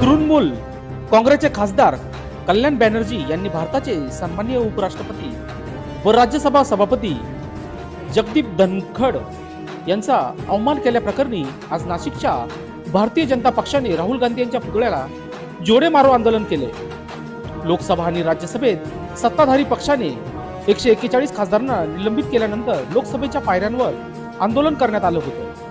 तृणमूल काँग्रेसचे खासदार कल्याण बॅनर्जी यांनी भारताचे सन्माननीय उपराष्ट्रपती व राज्यसभा सभापती जगदीप धनखड यांचा अवमान केल्याप्रकरणी आज नाशिकच्या भारतीय जनता पक्षाने राहुल गांधी यांच्या पुतळ्याला जोडे मारो आंदोलन केले. लोकसभा आणि राज्यसभेत सत्ताधारी पक्षाने एकशे एक्केचाळीस खासदारांना निलंबित केल्यानंतर लोकसभेच्या पायऱ्यांवर आंदोलन करण्यात आलं होतं.